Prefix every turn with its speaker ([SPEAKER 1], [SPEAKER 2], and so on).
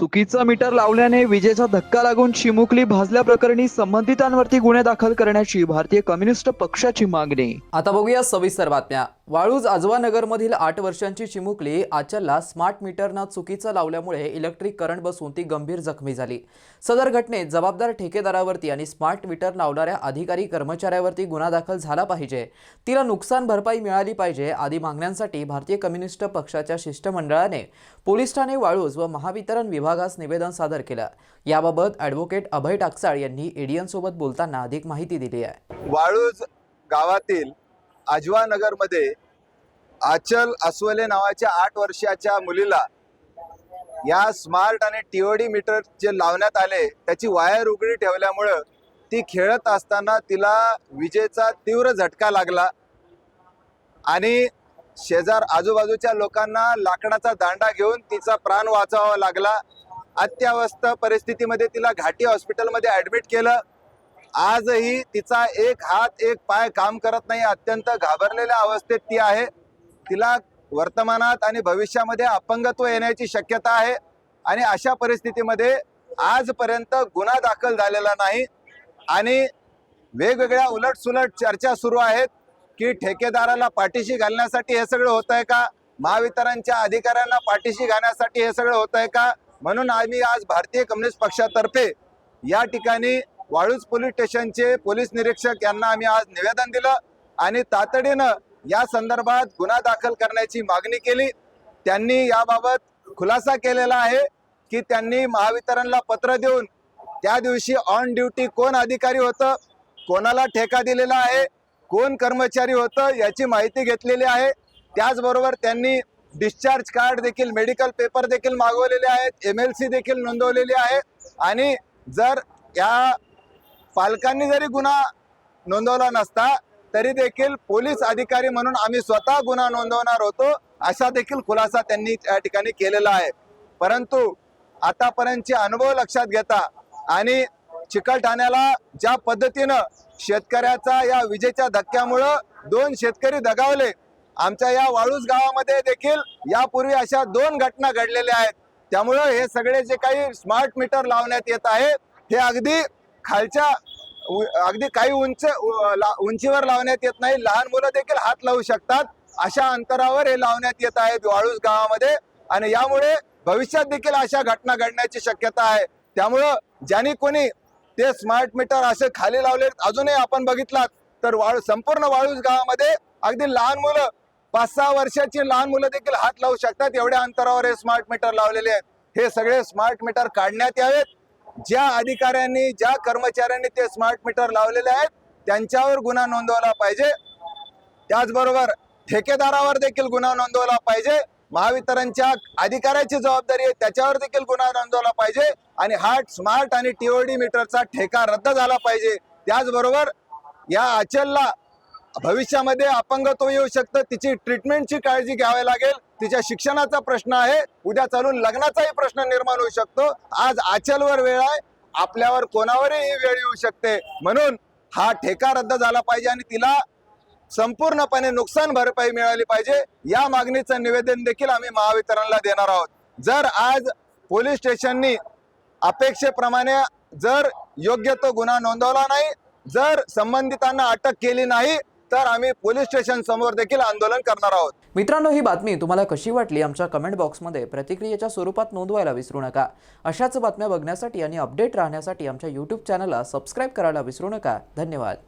[SPEAKER 1] चुकीचं मीटर लावल्याने विजेचा धक्का लागून चिमुकली भाजल्या प्रकरणी संबंधितांवरती गुन्हे दाखल करण्याची भारतीय कम्युनिस्ट पक्षाची मागणी.
[SPEAKER 2] आता बघूया सविस्तर बातम्या. वाळूज आजवानगरमधील आठ वर्षांची चिमुकली आचलला स्मार्ट मीटरनं चुकीचं लावल्यामुळे इलेक्ट्रिक करंट बसून ती गंभीर जखमी झाली. सदर घटनेत जबाबदार ठेकेदारावरती आणि स्मार्ट मीटर लावणाऱ्या अधिकारी कर्मचाऱ्यावरती गुन्हा दाखल झाला पाहिजे. तिला नुकसान भरपाई मिळाली पाहिजे आदी मागण्यांसाठी भारतीय कम्युनिस्ट पक्षाच्या शिष्टमंडळाने पोलीस ठाणे वाळूज व महावितरण विभागास निवेदन सादर केलं. याबाबत ॲडव्होकेट अभय टाकसाळ यांनी एडियन सोबत बोलताना अधिक माहिती दिली आहे.
[SPEAKER 3] वाळूज गावातील आजवा नगरमध्ये आचल अस्वले नावाच्या आठ वर्षाच्या मुलीला या स्मार्ट आणि टीओडी मीटर जे लावण्यात आले त्याची वायर उघडी ठेवल्यामुळं ती खेळत असताना तिला विजेचा तीव्र झटका लागला आणि शेजार आजूबाजूच्या लोकांना लाकडाचा दांडा घेऊन तिचा प्राण वाचवावा लागला. अत्यावस्थ परिस्थितीमध्ये तिला घाटी हॉस्पिटलमध्ये ऍडमिट केलं. आजही तिचा एक हात एक पाय काम करत नाही अत्यंत घाबरलेल्या अवस्थेत ती आहे. तिला वर्तमानात आणि भविष्यामध्ये अपंगत्व येण्याची शक्यता आहे आणि अशा परिस्थितीमध्ये आजपर्यंत गुन्हा दाखल झालेला नाही आणि वेगवेगळ्या उलटसुलट चर्चा सुरू आहेत की ठेकेदाराला पाठीशी घालण्यासाठी हे सगळं होत आहे का? महावितरणच्या अधिकाऱ्यांना पाठीशी घालण्यासाठी हे सगळं होत आहे का? म्हणून आम्ही आज भारतीय कम्युनिस्ट पक्षातर्फे या ठिकाणी वाळूज पोलीस स्टेशनचे पोलीस निरीक्षक यांना आम्ही आज निवेदन दिलं आणि तातडीनं या संदर्भात गुन्हा दाखल करण्याची मागणी केली. त्यांनी याबाबत खुलासा केलेला आहे की त्यांनी महावितरणला पत्र देऊन त्या दिवशी ऑन ड्युटी कोण अधिकारी होतं कोणाला ठेका दिलेला आहे कोण कर्मचारी होतं याची माहिती घेतलेली आहे. त्याचबरोबर त्यांनी डिस्चार्ज कार्ड देखील मेडिकल पेपर देखील मागवलेले आहेत एम एल सी देखील नोंदवलेली आहे. आणि जर या पालकांनी जरी गुन्हा नोंदवला नसता तरी देखील पोलीस अधिकारी म्हणून आम्ही स्वतः गुन्हा नोंदवणार होतो असा देखील खुलासा त्यांनी त्या ठिकाणी केलेला आहे. परंतु आतापर्यंतचे अनुभव लक्षात घेता आणि चिकलठाण्याला ज्या पद्धतीनं शेतकऱ्याचा या विजेच्या धक्क्यामुळं दोन शेतकरी दगावले आमच्या या वाळूस गावामध्ये देखील यापूर्वी अशा दोन घटना घडलेल्या आहेत. त्यामुळं हे सगळे जे काही स्मार्ट मीटर लावण्यात येत आहे हे अगदी खालच्या अगदी काही उंच उंचीवर लावण्यात येत नाही. लहान मुलं देखील हात लावू शकतात. अशा अंतरावर हे लावण्यात येत आहेत वाळूस गावामध्ये. आणि यामुळे भविष्यात देखील अशा घटना घडण्याची शक्यता आहे. त्यामुळं ज्यांनी कोणी ते स्मार्ट मीटर असे खाली लावले अजूनही आपण बघितलात. तर वाळू संपूर्ण वाळूस गावामध्ये अगदी लहान मुलं पाच सहा वर्षाची लहान मुलं देखील हात लावू शकतात. एवढ्या अंतरावर हे स्मार्ट मीटर लावलेले आहेत. हे सगळे स्मार्ट मीटर काढण्यात यावेत. ज्या अधिकाऱ्यांनी ज्या कर्मचाऱ्यांनी ते स्मार्ट मीटर लावलेले आहेत त्यांच्यावर गुन्हा नोंदवला पाहिजे. त्याचबरोबर ठेकेदारावर देखील गुन्हा नोंदवला पाहिजे. महावितरणच्या अधिकाऱ्याची जबाबदारी आहे त्याच्यावर देखील गुन्हा नोंदवला पाहिजे. आणि हा स्मार्ट आणि टीओडी मीटरचा ठेका रद्द झाला पाहिजे. त्याचबरोबर या अचलला भविष्यामध्ये अपंगत्व येऊ शकतं. तिची ट्रीटमेंटची काळजी घ्यावी लागेल. तिच्या शिक्षणाचा प्रश्न आहे. उद्या चालून लग्नाचाही प्रश्न निर्माण होऊ शकतो. आज आचलवर वेळ आहे. आपल्यावर कोणावरही वेळ येऊ शकते. म्हणून हा ठेका रद्द झाला पाहिजे आणि तिला संपूर्णपणे नुकसान भरपाई मिळाली पाहिजे. या मागणीचं निवेदन देखील आम्ही महावितरणला देणार आहोत. जर आज पोलीस स्टेशननी अपेक्षेप्रमाणे जर योग्य तो गुन्हा नोंदवला नाही जर संबंधितांना अटक केली नाही तर आम्ही पोलीस स्टेशन समोर देखील आंदोलन करणार आहोत.
[SPEAKER 2] मित्रांनो ही बातमी तुम्हाला कशी वाटली आमच्या कमेंट बॉक्समध्ये प्रतिक्रियेच्या स्वरूपात नोंदवायला विसरू नका. अशाच बातम्या बघण्यासाठी आणि अपडेट राहण्यासाठी आमच्या यूट्यूब चॅनलला सबस्क्राईब करायला विसरू नका. धन्यवाद.